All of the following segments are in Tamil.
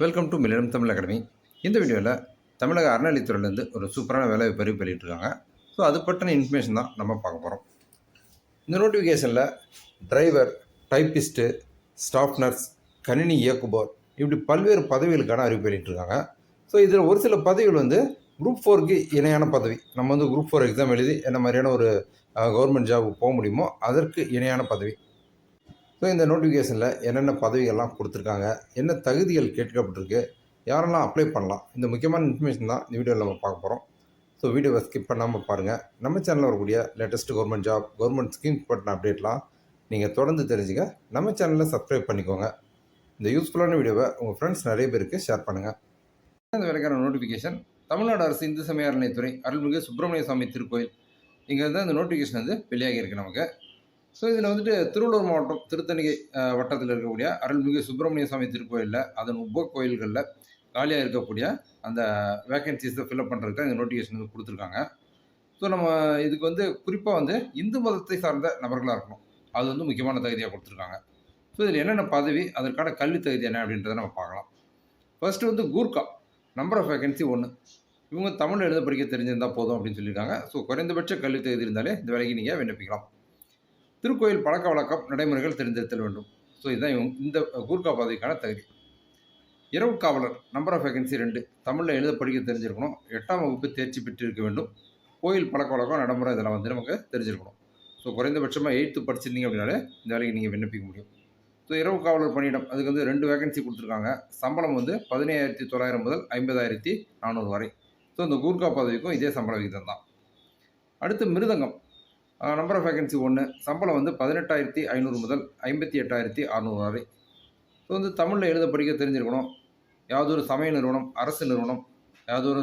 வெல்கம் டு மில்லியம் தமிழ் அகாடமி இந்த வீடியோவில் தமிழக அறநிலைத்துறையிலேருந்து ஒரு சூப்பரான வேலை பதிவு பண்ணிகிட்ருக்காங்க ஸோ அது பற்றின இன்ஃபர்மேஷன் தான் நம்ம பார்க்க போகிறோம் இந்த நோட்டிஃபிகேஷனில் டிரைவர் டைப்பிஸ்ட்டு ஸ்டாஃப் நர்ஸ் கணினி இயக்குபவர் இப்படி பல்வேறு பதவிகளுக்கான அறிவு பண்ணிகிட்ருக்காங்க ஸோ இதில் ஒரு சில பதவிகள் வந்து குரூப் ஃபோருக்கு இணையான பதவி. நம்ம வந்து குரூப் ஃபோர் எக்ஸாம் எழுதி என்ன மாதிரியான ஒரு கவர்மெண்ட் ஜாபுக்கு போக முடியுமோ அதற்கு இணையான பதவி. ஸோ இந்த நோட்டிஃபிகேஷனில் என்னென்ன பதவிகள்லாம் கொடுத்துருக்காங்க என்ன தகுதிகள் கேட்கப்பட்டிருக்கு யாரெல்லாம் அப்ளை பண்ணலாம் இந்த முக்கியமான இன்ஃபர்மேஷன் தான் இந்த வீடியோவில் நம்ம பார்க்க போகிறோம் ஸோ வீடியோவை ஸ்கிப் பண்ணாமல் பாருங்கள் நம்ம சேனலில் வரக்கூடிய latest government job government schemes பற்றின அப்டேட்லாம் நீங்கள் தொடர்ந்து தெரிஞ்சுக்க நம்ம சேனலில் சப்ஸ்கிரைப் பண்ணிக்கோங்க. இந்த யூஸ்ஃபுல்லான வீடியோவை உங்கள் ஃப்ரெண்ட்ஸ் நிறைய பேருக்கு ஷேர் பண்ணுங்கள் இந்த வேலைக்கான நோட்டிஃபிகேஷன் தமிழ்நாடு அரசு இந்து சமய அறநிலைத்துறை அருள்மிகு சுப்பிரமணிய சுவாமி திருக்கோயில். இங்கே வந்து அந்த நோட்டிஃபிகேஷன் வந்து வெளியாகி இருக்குது நமக்கு. ஸோ இதில் வந்துட்டு திருவள்ளூர் மாவட்டம் திருத்தணிகை வட்டத்தில் இருக்கக்கூடிய அருள்மிகு சுப்பிரமணிய சுவாமி திருக்கோயிலில் அதன் உப கோயில்களில் காலியாக இருக்கக்கூடிய அந்த வேக்கன்சிஸை ஃபில்அப் பண்ணுறதுக்கு இந்த நோட்டிஃபிகேஷன் வந்து கொடுத்துருக்காங்க. ஸோ நம்ம இதுக்கு வந்து குறிப்பாக வந்து இந்து மதத்தை சார்ந்த நபர்களாக இருக்கணும். அது வந்து முக்கியமான தகுதியாக கொடுத்துருக்காங்க. ஸோ இதில் என்னென்ன பதவி அதற்கான கல்வி தகுதி என்ன அப்படின்றத நம்ம பார்க்கலாம். ஃபர்ஸ்ட் வந்து கூர்க்கா நம்பர் ஆஃப் வேகன்சி ஒன்று இவங்க தமிழ் எழுத படிக்க தெரிஞ்சிருந்தால் போதும் அப்படின்னு சொல்லியிருக்காங்க. ஸோ குறைந்தபட்ச கல்வி தகுதி இருந்தாலே இந்த வேலைக்கு நீங்கள் விண்ணப்பிக்கலாம். திருக்கோயில் பழக்க வழக்கம் நடைமுறைகள் தெரிந்திருத்தல் வேண்டும். ஸோ இதுதான் இவங்க இந்த கூர்கா பதவிக்கான தகுதி. இரவு காவலர் நம்பர் ஆஃப் வேகன்சி ரெண்டு. தமிழில் எழுத படிக்க தெரிஞ்சிருக்கணும். எட்டாம் வகுப்பு தேர்ச்சி பெற்றிருக்க வேண்டும். கோயில் பழக்க வழக்கம் நடைமுறை இதெல்லாம் வந்து நமக்கு தெரிஞ்சிருக்கணும். ஸோ குறைந்தபட்சமாக எயித்து படிச்சிருந்தீங்க அப்படின்னாலே இந்த வேலைக்கு நீங்கள் விண்ணப்பிக்க முடியும். ஸோ இரவு காவலர் பணியிடம் அதுக்கு வந்து ரெண்டு வேகன்சி கொடுத்துருக்காங்க. சம்பளம் வந்து பதினேழாயிரத்தி தொள்ளாயிரம் முதல் ஐம்பதாயிரத்தி நானூறு வரை. ஸோ இந்த கூர்கா பதவிக்கும் இதே சம்பள விகிதம் தான் அடுத்து மிருதங்கம். நம்பர் ஆஃப் வேகன்சி ஒன்று சம்பளம் வந்து பதினெட்டாயிரத்தி ஐநூறு முதல் ஐம்பத்தி எட்டாயிரத்தி அறநூறு வரை. ஸோ வந்து தமிழில் எழுத படிக்க தெரிஞ்சிருக்கணும். யாதொரு சமய நிறுவனம் அரசு நிறுவனம் யாதொரு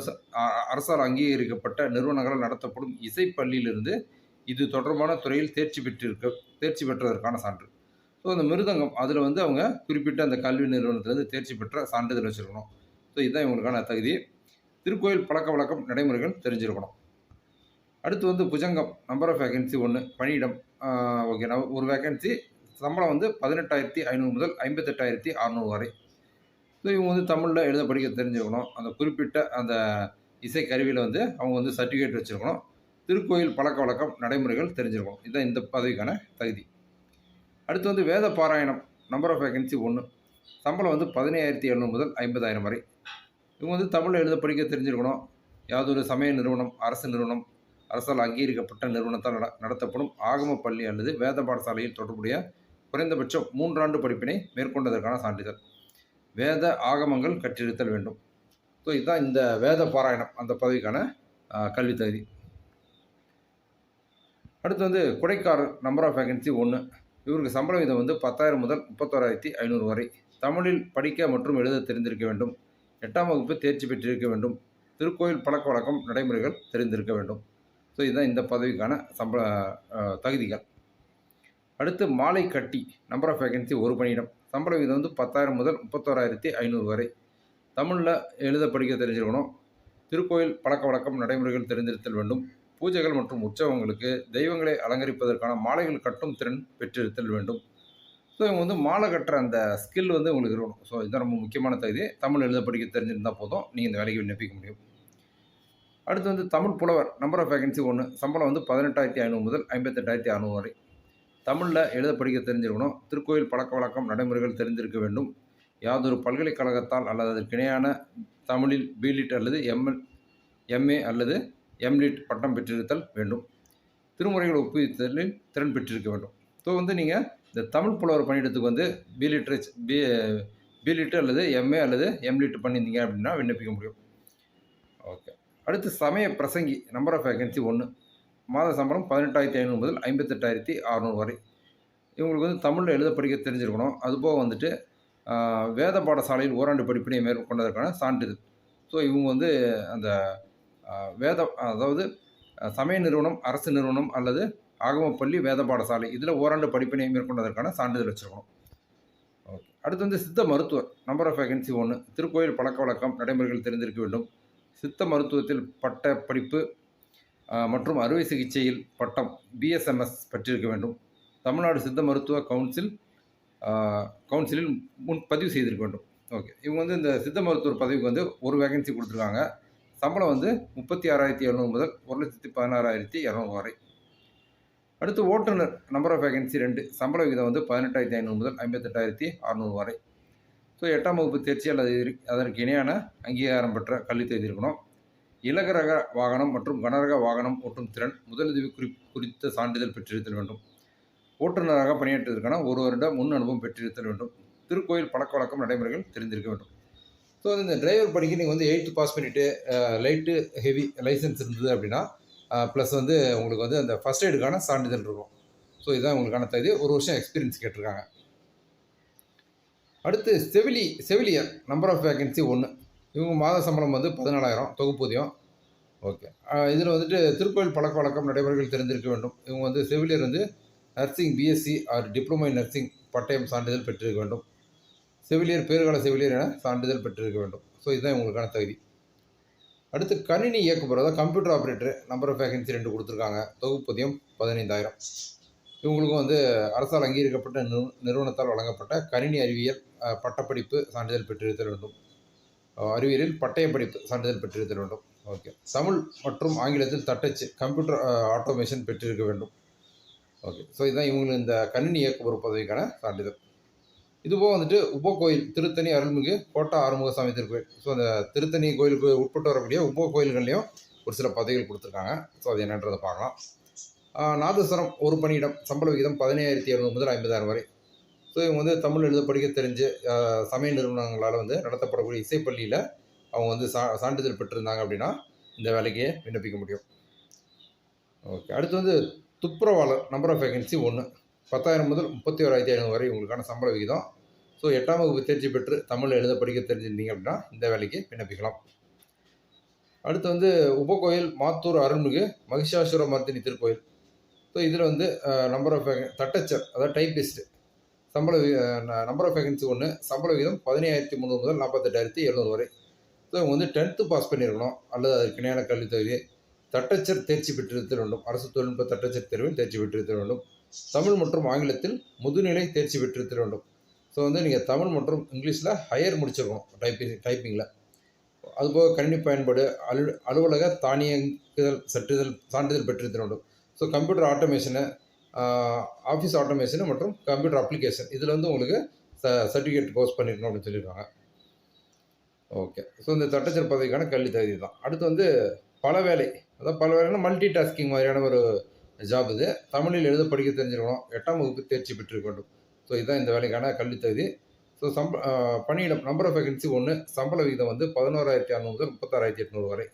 அரசால் அங்கீகரிக்கப்பட்ட நிறுவனங்களால் நடத்தப்படும் இசைப்பள்ளியிலிருந்து இது தொடர்பான துறையில் தேர்ச்சி பெற்றிருக்க தேர்ச்சி பெற்றதற்கான சான்று. ஸோ அந்த மிருதங்கம் அதில் வந்து அவங்க குறிப்பிட்ட அந்த கல்வி நிறுவனத்திலேருந்து தேர்ச்சி பெற்ற சான்றிதழ் வச்சுருக்கணும். ஸோ இதுதான் இவங்களுக்கான தகுதி. திருக்கோயில் பழக்க வழக்கம் நடைமுறைகள் தெரிஞ்சிருக்கணும். அடுத்து வந்து புஜங்கம் நம்பர் ஆஃப் வேகன்சி ஒன்று பணியிடம். ஓகே ஒரு வேகன்சி சம்பளம் வந்து பதினெட்டாயிரத்தி ஐநூறு முதல் ஐம்பத்தெட்டாயிரத்தி அறநூறு வரை. ஸோ இவங்க வந்து தமிழில் எழுத படிக்க தெரிஞ்சுக்கணும் அந்த குறிப்பிட்ட அந்த இசை கருவியில் வந்து அவங்க வந்து சர்டிஃபிகேட் வச்சுருக்கணும். திருக்கோயில் பழக்க வழக்கம் நடைமுறைகள் தெரிஞ்சிருக்கணும். இதுதான் இந்த பதவிக்கான தகுதி. அடுத்து வந்து வேத பாராயணம் நம்பர் ஆஃப் வேகன்சி ஒன்று சம்பளம் வந்து பதினையாயிரத்தி எழுநூறு முதல் ஐம்பதாயிரம் வரை. இவங்க வந்து தமிழில் எழுத படிக்க தெரிஞ்சிருக்கணும். யாதொரு சமய நிறுவனம் அரசு நிறுவனம் அரசால் அங்கீகரிக்கப்பட்ட நிறுவனத்தால் நட நடத்தப்படும் ஆகம பள்ளி அல்லது வேத பாடசாலையில் தொடர்புடைய குறைந்தபட்சம் மூன்றாண்டு படிப்பினை மேற்கொண்டதற்கான சான்றிதழ். வேத ஆகமங்கள் கற்றிருத்தல் வேண்டும். ஸோ இதுதான் இந்த வேத பாராயணம் அந்த பதவிக்கான கல்வி தகுதி. அடுத்து வந்து குடைக்காரர் நம்பர் ஆஃப் வேகன்சி ஒன்று இவருக்கு சம்பள விதம் வந்து பத்தாயிரம் முதல் முப்பத்தோராயிரத்தி ஐநூறு வரை. தமிழில் படிக்க மற்றும் எழுத தெரிந்திருக்க வேண்டும். எட்டாம் வகுப்பு தேர்ச்சி பெற்றிருக்க வேண்டும். திருக்கோயில் பழக்க வழக்கம் நடைமுறைகள் தெரிந்திருக்க வேண்டும். ஸோ இதுதான் இந்த பதவிக்கான சம்பள தகுதிகள். அடுத்து மாலை கட்டி நம்பர் ஆஃப் வேகன்சி ஒரு பணியிடம். சம்பள விகிதம் வந்து பத்தாயிரம் முதல் முப்பத்தோராயிரத்தி ஐநூறு வரை. தமிழில் எழுத படிக்க தெரிஞ்சிருக்கணும். திருக்கோயில் பழக்க வழக்கம் நடைமுறைகள் தெரிந்திருத்தல் வேண்டும். பூஜைகள் மற்றும் உற்சவங்களுக்கு தெய்வங்களை அலங்கரிப்பதற்கான மாலைகள் கட்டும் திறன் பெற்றிருத்தல் வேண்டும். ஸோ இவங்க வந்து மாலை கட்டுற அந்த ஸ்கில் வந்து உங்களுக்கு இருக்கணும். ஸோ இதுதான் ரொம்ப முக்கியமான தகுதி. தமிழ் எழுத படிக்க தெரிஞ்சிருந்தால் போதும். நீங்கள் இந்த வேலைக்கு விண்ணப்பிக்க முடியும். அடுத்து வந்து தமிழ் புலவர் நம்பர் ஆஃப் வேகன்சி ஒன்று சம்பளம் வந்து பதினெட்டாயிரத்தி ஐநூறு முதல் ஐம்பத்தெட்டாயிரத்தி அறநூறு வரை. தமிழில் எழுத படிக்க தெரிஞ்சிருக்கணும். திருக்கோயில் பழக்க வழக்கம் நடைமுறைகள் தெரிந்திருக்க வேண்டும். யாதொரு பல்கலைக்கழகத்தால் அல்லது அதற்கு இணையான தமிழில் பிலிட் அல்லது எம்எல் எம்ஏ அல்லது எம்லிட் பட்டம் பெற்றிருத்தல் வேண்டும். திருமுறைகள் ஒப்புவித்தலில் திறன் பெற்றிருக்க வேண்டும். ஸோ வந்து நீங்கள் இந்த தமிழ் புலவர் பணியிடத்துக்கு வந்து பிலிட்ரேச் பி பிலிட் அல்லது எம்ஏ அல்லது எம்லிட் பண்ணியிருந்தீங்க அப்படின்னா விண்ணப்பிக்க முடியும். ஓகே. அடுத்து சமய பிரசங்கி நம்பர் ஆஃப் வேகன்சி ஒன்று மாத சம்பளம் பதினெட்டாயிரத்தி ஐநூறு முதல் ஐம்பத்தெட்டாயிரத்தி அறநூறு வரை. இவங்களுக்கு வந்து தமிழில் எழுத படிக்க தெரிஞ்சிருக்கணும். அதுபோக வந்துட்டு வேத பாடசாலையில் ஓராண்டு படிப்பினை மேற்கொண்டதற்கான சான்றிதழ். ஸோ இவங்க வந்து அந்த வேத அதாவது சமய நிறுவனம் அரசு நிறுவனம் அல்லது ஆகமப்பள்ளி வேத பாடசாலை இதில் ஓராண்டு படிப்பினை மேற்கொண்டதற்கான சான்றிதழ் வச்சுருக்கணும். ஓகே. அடுத்து வந்து சித்த மருத்துவர் நம்பர் ஆஃப் வேகன்சி ஒன்று திருக்கோயில் பழக்க வழக்கம் நடைமுறைகள் தெரிந்திருக்க வேண்டும். சித்த மருத்துவத்தில் பட்ட படிப்பு மற்றும் அறுவை சிகிச்சையில் பட்டம் பிஎஸ்எம்எஸ் பெற்றிருக்க வேண்டும். தமிழ்நாடு சித்த மருத்துவ கவுன்சில் கவுன்சிலில் முன் பதிவு செய்திருக்க வேண்டும். ஓகே. இவங்க வந்து இந்த சித்த மருத்துவர் பதவிக்கு வந்து ஒரு வேகன்சி கொடுத்துருக்காங்க. சம்பளம் வந்து முப்பத்தி ஆறாயிரத்தி எழுநூறு முதல் ஒரு லட்சத்தி பதினாறாயிரத்தி இரநூறு வரை. அடுத்து ஓட்டுநர் நம்பர் ஆஃப் வேகன்சி ரெண்டு. சம்பள விகிதம் வந்து பதினெட்டாயிரத்தி ஐநூறு முதல் ஐம்பத்தெட்டாயிரத்தி அறநூறு வரை. ஸோ எட்டாம் வகுப்பு தேர்ச்சி அல்லது அதற்கு இணையான அங்கீகாரம் பெற்ற கல்வி தேதி இலகரக வாகனம் மற்றும் கனரக வாகனம் ஓட்டும் திறன் முதலுதவி குறி குறித்த சான்றிதழ் பெற்றிருத்தல் வேண்டும். ஓட்டுநராக பணியாற்றுவதற்கான ஒரு வருட முன் அனுபவம் பெற்றிருத்தல் வேண்டும். திருக்கோயில் பழக்க வழக்கம் நடைமுறைகள் தெரிந்திருக்க வேண்டும். ஸோ இந்த டிரைவர் படிக்க நீங்கள் வந்து எயித்து பாஸ் பண்ணிவிட்டு லைட்டு ஹெவி லைசன்ஸ் இருந்தது அப்படின்னா ப்ளஸ் வந்து உங்களுக்கு வந்து அந்த ஃபஸ்ட் எய்டுக்கான சான்றிதழ் இருக்கும். ஸோ இதுதான் உங்களுக்கான தகுதி. ஒரு வருஷம் எக்ஸ்பீரியன்ஸ் கேட்டிருக்காங்க. அடுத்து செவிலி செவிலியர் நம்பர் ஆஃப் வேகன்சி ஒன்று இவங்க மாத சம்பளம் வந்து பதினாலாயிரம் தொகுப்பூதியம் ஓகே இதில் வந்துட்டு திருக்கோயில் பழக்க வழக்கம் நடைமுறைகள் தெரிந்திருக்க வேண்டும். இவங்க வந்து செவிலியர் வந்து nursing BSc or diploma in nursing பட்டயம் சான்றிதழ் பெற்றிருக்க வேண்டும். செவிலியர் பேறுகால செவிலியர் என சான்றிதழ் பெற்றிருக்க வேண்டும். ஸோ இதுதான் இவங்களுக்கான தகுதி. அடுத்து கணினி இயக்குபவர் அதாவது computer operator number of vacancy ரெண்டு கொடுத்துருக்காங்க. தொகுப்பூதியம் பதினைந்தாயிரம். இவங்களுக்கும் வந்து அரசால் அங்கீகரிக்கப்பட்ட நிறு நிறுவனத்தால் வழங்கப்பட்ட கணினி அறிவியல் பட்டப்படிப்பு சான்றிதழ் பெற்றிருத்தல் வேண்டும். அறிவியலில் பட்டய படிப்பு சான்றிதழ் பெற்றிருத்தல் வேண்டும். ஓகே. தமிழ் மற்றும் ஆங்கிலத்தில் தட்டச்சு கம்ப்யூட்டர் ஆட்டோமேஷன் பெற்றிருக்க வேண்டும். ஓகே. ஸோ இதுதான் இவங்களுக்கு இந்த கணினி இயக்குபவர் பதவிக்கான சான்றிதழ். இதுபோக வந்துட்டு உப கோயில் திருத்தணி அருள்மிகு கோட்டா ஆறுமுகசாமி திருக்கோயில். ஸோ அந்த திருத்தணி கோயிலுக்கு உட்பட்டு வரக்கூடிய உப கோயில்கள்லையும் ஒரு சில பதவிகள் கொடுத்துருக்காங்க. ஸோ அது என்னன்றதை பார்க்கலாம். நாதஸ்வரம் ஒரு பணியிடம் சம்பள விகிதம் பதினேழாயிரத்தி எழுநூறு முதல் ஐம்பதாயிரம் வரை. ஸோ இவங்க வந்து தமிழ் எழுத படிக்க தெரிஞ்சு சமய நிறுவனங்களால் வந்து நடத்தப்படக்கூடிய இசைப்பள்ளியில் அவங்க வந்து சா சான்றிதழ் பெற்றிருந்தாங்க அப்படின்னா இந்த வேலைக்கு விண்ணப்பிக்க முடியும். ஓகே அடுத்து வந்து துப்புரவாளர் நம்பர் ஆஃப் வேகன்சி ஒன்று பத்தாயிரம் முதல் முப்பத்தி ஓராயிரத்தி ஐநூறு வரை உங்களுக்கான சம்பள விகிதம். ஸோ எட்டாம் வகுப்பு தேர்ச்சி பெற்று தமிழ் எழுத படிக்க தெரிஞ்சிருந்தீங்க அப்படின்னா இந்த வேலைக்கு விண்ணப்பிக்கலாம். அடுத்து வந்து உபகோயில் மாத்தூர் அருள்மிகு மகிஷாசுர மர்த்தினி திருக்கோயில். ஸோ இதில் வந்து நம்பர் ஆஃப் தட்டச்சர் அதாவது டைப்பிஸ்ட் சம்பள நம்பர் ஆஃப் வேகன்சி ஒன்று சம்பள விகிதம் பதினையாயிரத்தி முந்நூறு முதல் நாற்பத்தெட்டாயிரத்தி எழுநூறு வரை. ஸோ இவங்க வந்து டென்த்து பாஸ் பண்ணியிருக்கணும் அல்லது அதற்கு இணையான கல்வித் தகுதி. தட்டச்சர் தேர்ச்சி பெற்றிருத்தல் வேண்டும். அரசு தொழில்நுட்ப தட்டச்சர் தேர்வில் தேர்ச்சி பெற்றிருத்தல் வேண்டும். தமிழ் மற்றும் ஆங்கிலத்தில் முதுநிலை தேர்ச்சி பெற்றிருத்தல் வேண்டும். ஸோ வந்து நீங்கள் தமிழ் மற்றும் இங்கிலீஷில் ஹையர் முடிச்சிருக்கணும் டைப்பிங் டைப்பிங்கில் அதுபோக கணினி பயன்பாடு அலு அலுவலக தானியங்குதல் சற்றுதல் சான்றிதழ் பெற்றிருத்தல் வேண்டும். So computer automation office automation மற்றும் கம்ப்யூட்டர் அப்ளிகேஷன் இதில் வந்து உங்களுக்கு ச சர்டிஃபிகேட் கோர்ஸ் பண்ணிடணும் அப்படின்னு சொல்லியிருக்காங்க ஓகே ஸோ இந்த தட்டச்சர் பதவிக்கான கல்வி தகுதி தான் அடுத்து வந்து பல வேலை. அதான் பல வேலைன்னா மல்டி டாஸ்கிங் மாதிரியான ஒரு ஜாப் இது. தமிழில் எழுத படிக்க தெரிஞ்சிருக்கணும். எட்டாம் வகுப்பு தேர்ச்சி பெற்றிருக்க வேண்டும். ஸோ இதுதான் இந்த வேலைக்கான கல்வி தகுதி. ஸோ சம்ப uh, பணியிடம் நம்பர் ஆஃப் வேகன்சி ஒன்று சம்பள விகிதம் வந்து பதினோராயிரத்தி அறநூறு முதல் முப்பத்தாறாயிரத்தி எட்நூறு வரை.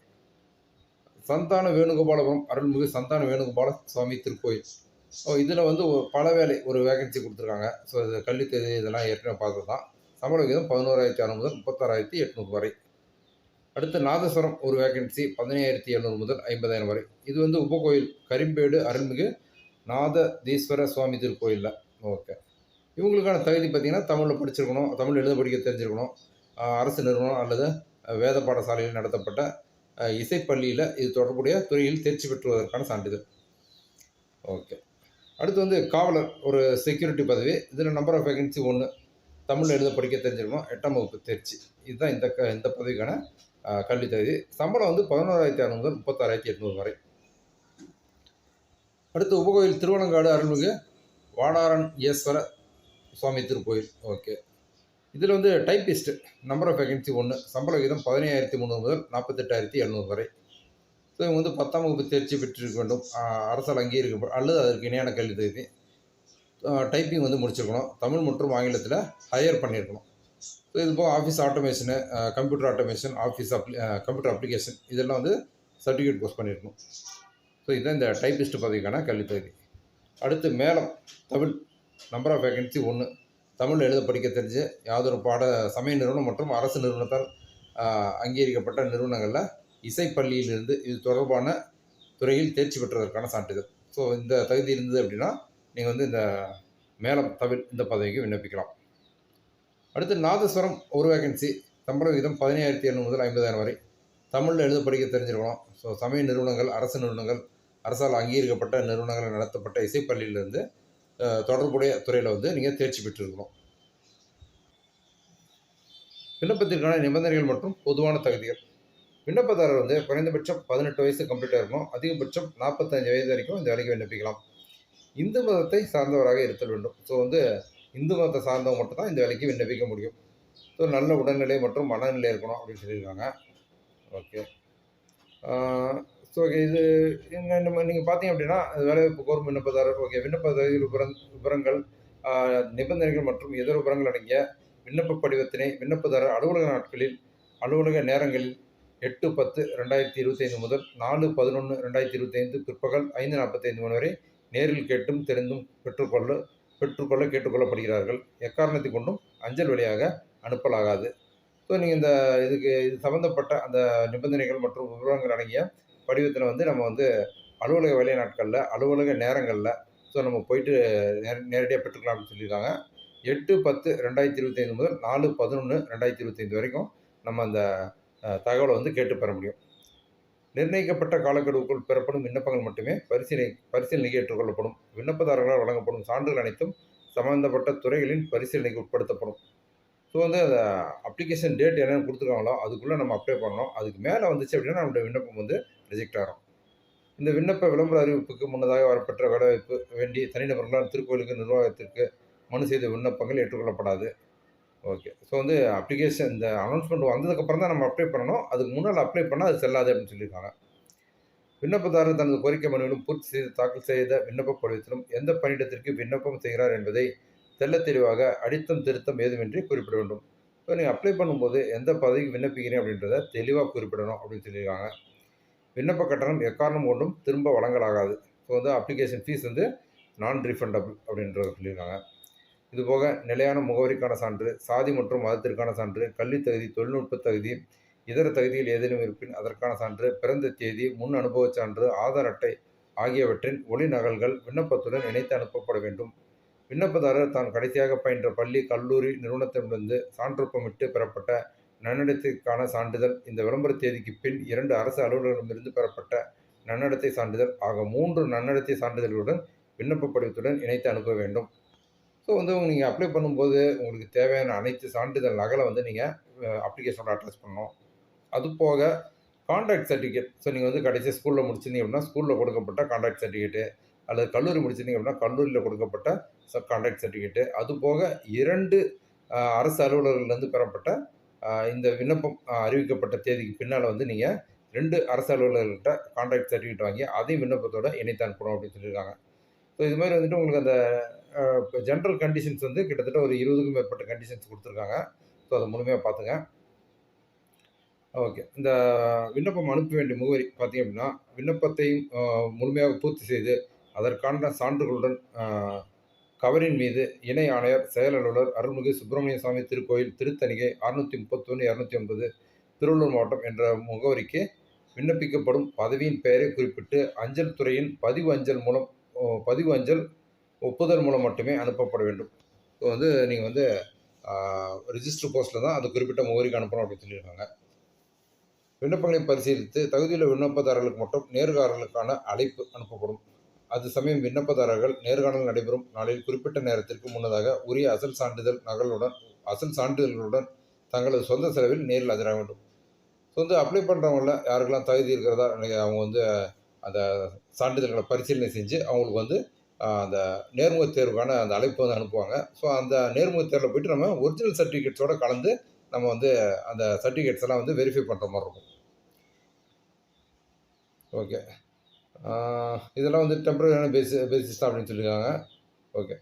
சந்தான வேணுகோபாலபுரம் அருள்மிகு சந்தான வேணுகோபால சுவாமி திருக்கோயில். ஸோ இதில் வந்து பல வேலை ஒரு வேகன்சி கொடுத்துருக்காங்க. ஸோ இது கல்வி தேதி இதெல்லாம் ஏற்கனவே பார்த்தது தான் சம்பள விகிதம் பதினோராயிரத்தி அறுநூறு முதல் முப்பத்தாறாயிரத்தி எட்நூறு வரை. அடுத்து நாதஸ்வரம் ஒரு வேகன்சி பதினையாயிரத்தி எழுநூறு முதல் ஐம்பதாயிரம் வரை. இது வந்து உபகோயில் கரிம்பேடு அருள்மிகு நாததீஸ்வர சுவாமி திருக்கோயிலில். ஓகே. இவங்களுக்கான தகுதி பார்த்திங்கன்னா தமிழில் படிச்சிருக்கணும் தமிழ் எழுத படிக்க தெரிஞ்சிருக்கணும். அரசு நிறுவனம் அல்லது வேத பாடசாலையில் நடத்தப்பட்ட இசைப்பள்ளியில் இது தொடர்புடைய துறையில் தேர்ச்சி பெற்றுவதற்கான சான்றிதழ். ஓகே அடுத்து வந்து காவலர் ஒரு செக்யூரிட்டி பதவி. இதில் நம்பர் ஆஃப் வேகன்சி ஒன்று தமிழ் எழுத படிக்க தெரிஞ்சிருக்கணும் எட்டாம் வகுப்பு தேர்ச்சி. இதுதான் இந்த க இந்த பதவிக்கான கல்வி தகுதி. சம்பளம் வந்து பதினோராயிரத்தி அறுநூறு முதல் முப்பத்தாறாயிரத்தி எட்நூறு வரை. அடுத்து உபகோயில் திருவனங்காடு அருள்மிகு வாடாரன் ஈஸ்வர சுவாமி திருக்கோயில். ஓகே இதில் வந்து டைப்பிஸ்ட் நம்பர் ஆஃப் வேகன்சி ஒன்று சம்பள விகிதம் பதினையாயிரத்தி முந்நூறு முதல் நாற்பத்தெட்டாயிரத்தி எழுநூறு வரை. ஸோ இவங்க வந்து பத்தாம் வகுப்பு தேர்ச்சி பெற்றிருக்க வேண்டும். அரசால் அங்கீகரிக்க அல்லது அதற்கு இணையான கல்வி தகுதி டைப்பிங் வந்து முடிச்சிருக்கணும். தமிழ் மற்றும் ஆங்கிலத்தில் ஹையர் பண்ணியிருக்கணும். ஸோ இது போக office automation computer automation office apply computer application இதெல்லாம் வந்து சர்டிஃபிகேட் போஸ்ட் பண்ணியிருக்கணும். ஸோ இதுதான் இந்த டைப்பிஸ்ட் பதவிக்கான கல்வி தகுதி அடுத்து மேலம் தமிழ் நம்பர் ஆஃப் வேகன்சி ஒன்று தமிழ் எழுத படிக்க தெரிஞ்சு யாதொரு பாட சமய நிறுவனம் மற்றும் அரசு நிறுவனத்தால் அங்கீகரிக்கப்பட்ட நிறுவனங்களில் இசைப்பள்ளியிலிருந்து இது தொடர்பான துறையில் தேர்ச்சி பெற்றதற்கான சான்றிதழ். ஸோ இந்த தகுதி இருந்தது அப்படின்னா நீங்கள் வந்து இந்த மேலம் தமிழ் இந்த பதவிக்கு விண்ணப்பிக்கலாம். அடுத்து நாதஸ்வரம் ஒரு வேகன்சி சம்பள விகிதம் பதினாயிரத்தி எழுநூறு முதல் ஐம்பதாயிரம் வரை. தமிழில் எழுத படிக்க தெரிஞ்சிருக்கணும். ஸோ சமய நிறுவனங்கள் அரசு நிறுவனங்கள் அரசால் அங்கீகரிக்கப்பட்ட நிறுவனங்கள் நடத்தப்பட்ட இசைப்பள்ளியிலிருந்து தொடர்புடைய துறையில் வந்து நீங்கள் தேர்ச்சி பெற்றிருக்கணும். விண்ணப்பத்திற்கான நிபந்தனைகள் மற்றும் பொதுவான தகுதிகள். விண்ணப்பதாரர் வந்து குறைந்தபட்சம் பதினெட்டு வயசு கம்ப்ளீட்டாக இருக்கணும். அதிகபட்சம் நாற்பத்தஞ்சு வயது வரைக்கும் இந்த வேலைக்கு விண்ணப்பிக்கலாம். இந்து மதத்தை சார்ந்தவராக இருத்தல் வேண்டும். ஸோ வந்து இந்து மதத்தை சார்ந்தவங்க மட்டும்தான் இந்த வேலைக்கு விண்ணப்பிக்க முடியும். ஸோ நல்ல உடல்நிலை மற்றும் மனநிலை இருக்கணும் அப்படின்னு சொல்லியிருக்காங்க. ஓகே ஸோ இது என்ன நம்ம நீங்கள் பார்த்தீங்க அப்படின்னா வேலைவாய்ப்பு கோரும் விண்ணப்பதாரர் ஓகே விண்ணப்ப தகுதி விபரங்கள் நிபந்தனைகள் மற்றும் இதர விபரங்கள் அடங்கிய விண்ணப்ப படிவத்தினை விண்ணப்பதாரர் அலுவலக நாட்களில் அலுவலக நேரங்களில் எட்டு பத்து ரெண்டாயிரத்தி இருபத்தைந்து முதல் நாலு பதினொன்று ரெண்டாயிரத்தி இருபத்தைந்து பிற்பகல் ஐந்து நாற்பத்தைந்து மணி வரை நேரில் கேட்டும் தெரிந்தும் பெற்றுக்கொள்ள பெற்றுக்கொள்ள கேட்டுக்கொள்ளப்படுகிறார்கள். எக்காரணத்தை கொண்டும் அஞ்சல் வழியாக அனுப்பலாகாது. ஸோ நீங்கள் இந்த இதுக்கு இது சம்மந்தப்பட்ட அந்த நிபந்தனைகள் மற்றும் விவரங்கள் அடங்கிய படிவத்தில் வந்து நம்ம வந்து அலுவலக வேலை நாட்களில் அலுவலக நேரங்களில் ஸோ நம்ம போயிட்டு நேர நேரடியாக பெற்றுக்கலாம் அப்படின்னு சொல்லியிருக்காங்க. எட்டு பத்து ரெண்டாயிரத்தி இருபத்தைந்து முதல் நாலு பதினொன்று ரெண்டாயிரத்தி இருபத்தைந்து வரைக்கும் நம்ம அந்த தகவலை வந்து கேட்டு பெற முடியும். நிர்ணயிக்கப்பட்ட காலக்கெடுவுக்குள் பெறப்படும் விண்ணப்பங்கள் மட்டுமே பரிசீலனை பரிசீலனைக்கு ஏற்றுக்கொள்ளப்படும். விண்ணப்பதாரர்களால் வழங்கப்படும் சான்றுகள் அனைத்தும் சம்பந்தப்பட்ட துறைகளின் பரிசீலனைக்கு உட்படுத்தப்படும். ஸோ வந்து அந்த அப்ளிகேஷன் டேட் என்னென்னு கொடுத்துருக்காங்களோ அதுக்குள்ளே நம்ம அப்ளை பண்ணணும். அதுக்கு மேலே வந்துச்சு அப்படின்னா நம்மளுடைய விண்ணப்பம் வந்து ரிஜெக்ட் ஆகும் இந்த விண்ணப்ப விளம்பர அறிவிப்புக்கு முன்னதாக வரப்பெற்ற வேலைவாய்ப்பு வேண்டி தனிநபர்களால் திருக்கோயிலுக்கு நிர்வாகத்திற்கு மனு செய்த விண்ணப்பங்கள் ஏற்றுக்கொள்ளப்படாது. ஓகே. ஸோ வந்து அப்ளிகேஷன் இந்த அனௌன்ஸ்மெண்ட் வந்ததுக்கப்புறம் தான் நம்ம அப்ளை பண்ணணும். அதுக்கு முன்னால் அப்ளை பண்ணால் அது செல்லாது அப்படின்னு சொல்லியிருக்காங்க. விண்ணப்பதாரர் தனது கோரிக்கை மனுவிலும் பூர்த்தி செய்து தாக்கல் செய்த விண்ணப்ப படிவத்திலும் எந்த பணியிடத்திற்கு விண்ணப்பம் செய்கிறார் என்பதை தெல்ல தெளிவாக அடித்தம் திருத்தம் ஏதுமின்றி குறிப்பிட வேண்டும். ஸோ நீங்கள் அப்ளை பண்ணும்போது எந்த பதவிக்கு விண்ணப்பிக்கிறீங்க அப்படின்றத தெளிவாக குறிப்பிடணும் அப்படின்னு சொல்லியிருக்காங்க. விண்ணப்ப கட்டணம் எக்காரணம் கொண்டும் திரும்ப வழங்கலாகாது. ஸோ வந்து அப்ளிகேஷன் ஃபீஸ் வந்து நான் ரீஃபண்டபிள் அப்படின்றத சொல்லியிருக்காங்க. இதுபோக நிலையான முகவரிக்கான சான்று சாதி மற்றும் மதத்திற்கான சான்று கல்வித் தகுதி தொழில்நுட்ப தகுதி இதர தகுதியில் ஏதேனும் இருப்பின் அதற்கான சான்று பிறந்த தேதி முன் அனுபவச் சான்று ஆதார் அட்டை ஆகியவற்றின் ஒளி நகல்கள் விண்ணப்பத்துடன் இணைத்து அனுப்பப்பட வேண்டும். விண்ணப்பதாரர் தான் கடைசியாக பயின்ற பள்ளி கல்லூரி நிறுவனத்திடமிருந்து சான்றொப்பமிட்டு பெறப்பட்ட நன்னடத்திற்கான சான்றிதழ். இந்த விளம்பர தேதிக்கு பின் இரண்டு அரசு அலுவலர்களிடமிருந்து பெறப்பட்ட நன்னடத்தை சான்றிதழ் ஆக மூன்று நன்னடத்தை சான்றிதழ்களுடன் விண்ணப்ப படிவத்துடன் இணைத்து அனுப்ப வேண்டும். ஸோ வந்து நீங்கள் அப்ளை பண்ணும்போது உங்களுக்கு தேவையான அனைத்து சான்றிதழ் நகலை வந்து நீங்கள் அப்ளிகேஷனோட அட்டாச் பண்ணணும். அது போக கான்ட்ராக்ட் சர்டிஃபிகேட் ஸோ நீங்கள் வந்து கடைசி ஸ்கூலில் முடிச்சிருந்தீங்க அப்படின்னா ஸ்கூலில் கொடுக்கப்பட்ட கான்ட்ராக்ட் சர்டிஃபிகேட்டு அல்லது கல்லூரி முடிச்சிருந்தீங்க அப்படின்னா கல்லூரியில் கொடுக்கப்பட்ட கான்ட்ராக்ட் சர்டிஃபிகேட்டு அது போக இரண்டு அரசு அலுவலர்கள்லேருந்து பெறப்பட்ட இந்த விண்ணப்பம் அறிவிக்கப்பட்ட தேதிக்கு பின்னால் வந்து நீங்கள் ரெண்டு அரசு அலுவலர்கள்ட்ட கான்ட்ராக்ட் சர்டிஃபிகேட் வாங்கி அதையும் விண்ணப்பத்தோட இணைத்து அனுப்பணும் அப்படின்னு சொல்லியிருக்காங்க ஸோ இது மாதிரி வந்துட்டு உங்களுக்கு அந்த இப்போ ஜென்ரல் கண்டிஷன்ஸ் வந்து கிட்டத்தட்ட ஒரு இருபதுக்கும் மேற்பட்ட கண்டிஷன்ஸ் கொடுத்துருக்காங்க. ஸோ அதை முழுமையாக பார்த்துங்க. ஓகே இந்த விண்ணப்பம் அனுப்ப வேண்டிய முகவரி பார்த்திங்க அப்படின்னா விண்ணப்பத்தையும் முழுமையாக பூர்த்தி செய்து அதற்கான சான்றுகளுடன் கவரின் மீது இணை ஆணையர் செயல் அருள்மிகு சுப்பிரமணிய சுவாமி திருக்கோயில் திருத்தணிகை அறுநூற்றி முப்பத்தொன்று இரநூத்தி ஒன்பது திருவள்ளூர் மாவட்டம் என்ற முகவரிக்கு விண்ணப்பிக்கப்படும் பதவியின் பெயரை குறிப்பிட்டு அஞ்சல் துறையின் பதிவு அஞ்சல் மூலம் பதிவு அஞ்சல் ஒப்புதல் மூலம் மட்டுமே அனுப்பப்பட வேண்டும். ஸோ வந்து நீங்கள் வந்து ரிஜிஸ்டர் போஸ்ட்டில் தான் அந்த குறிப்பிட்ட முகவரிக்கு அனுப்பணும் அப்படின்னு சொல்லியிருக்காங்க. விண்ணப்பங்களை பரிசீலித்து தகுதியுள்ள விண்ணப்பதாரர்களுக்கு மட்டும் நேர்காரர்களுக்கான அழைப்பு அனுப்பப்படும். அது சமயம் விண்ணப்பதாரர்கள் நேர்காணல் நடைபெறும் நாளில் குறிப்பிட்ட நேரத்திற்கு முன்னதாக உரிய அசல் சான்றிதழ் நகலுடன் அசல் சான்றிதழ்களுடன் தங்களது சொந்த செலவில் நேரில் ஆஜராக வேண்டும். ஸோ வந்து அப்ளை பண்ணுறவங்கள யாருக்கெல்லாம் தகுதி இருக்கிறதா அவங்க வந்து அந்த சான்றிதழ்களை பரிசீலனை செஞ்சு அவங்களுக்கு வந்து அந்த நேர்முக தேர்வுக்கான அந்த அழைப்பு வந்து அனுப்புவாங்க. ஸோ அந்த நேர்முக தேர்வில் போயிட்டு நம்ம ஒரிஜினல் சர்டிஃபிகேட்ஸோட கலந்து நம்ம வந்து அந்த சர்டிஃபிகேட்ஸ் எல்லாம் வந்து வெரிஃபை பண்ணுற மாதிரி இருக்கும். ஓகே இதெல்லாம் வந்து டெம்பரரியான பேசி பேசிஸ் தான் அப்படின்னு சொல்லியிருக்காங்க ஓகே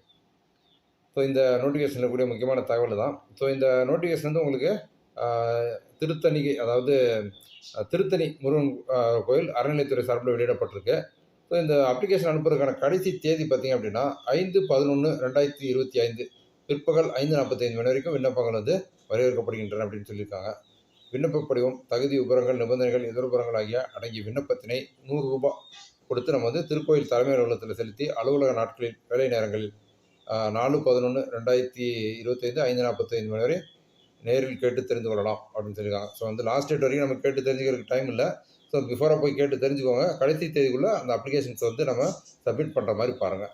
ஸோ இந்த நோட்டிஃபிகேஷனில் கூடிய முக்கியமான தகவல் தான். ஸோ இந்த நோட்டிஃபிகேஷன் வந்து உங்களுக்கு திருத்தணிக்கு அதாவது திருத்தணி முருகன் கோயில் அறநிலையத்துறை சார்பில் வெளியிடப்பட்டிருக்கு. ஸோ இந்த அப்ளிகேஷன் அனுப்புறதுக்கான கடைசி தேதி பார்த்திங்க அப்படின்னா ஐந்து பதினொன்று ரெண்டாயிரத்தி இருபத்தி ஐந்து. பிற்பகல் ஐந்து நாற்பத்தைந்து மணி வரைக்கும் விண்ணப்பங்கள் வந்து வரவேற்கப்படுகின்றன அப்படின்னு சொல்லியிருக்காங்க. விண்ணப்ப படிவம் தகுதி உபரங்கள் நிபந்தனைகள் எதிர்புறங்கள் ஆகிய அடங்கிய விண்ணப்பத்தினை நூறு ரூபாய் கொடுத்து நம்ம வந்து திருக்கோயில் தலைமை அலுவலகத்தில் செலுத்தி அலுவலக நாட்களில் வேலை நேரங்களில் நாலு பதினொன்று ரெண்டாயிரத்தி இருபத்தைந்து ஐந்து நாற்பத்தைந்து மணி வரை நேரில் கேட்டு தெரிந்து கொள்ளலாம் அப்படின்னு சொல்லியிருக்காங்க. ஸோ வந்து லாஸ்ட் டேட் வரைக்கும் நம்ம கேட்டு தெரிஞ்சுக்கிறதுக்கு டைம் இல்லை. ஸோ பிஃபோராக போய் கேட்டு தெரிஞ்சுக்கோங்க. கடைசி தேதிக்குள்ளே அந்த அப்ளிகேஷன்ஸ் வந்து நம்ம சப்மிட் பண்ணுற மாதிரி பாருங்கள்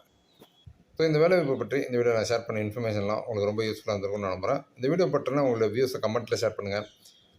ஸோ இந்த வேலைவாய்ப்பை பற்றி இந்த வீடியோ நான் ஷேர் பண்ண இன்ஃபர்மேஷன்லாம் உங்களுக்கு ரொம்ப யூஸ்ஃபுல்லாக இருந்திருக்கும்னு நான் நம்புகிறேன் இந்த வீடியோ பற்றினா உங்களோட வியூஸை கமெண்ட்டில் ஷேர் பண்ணுங்கள்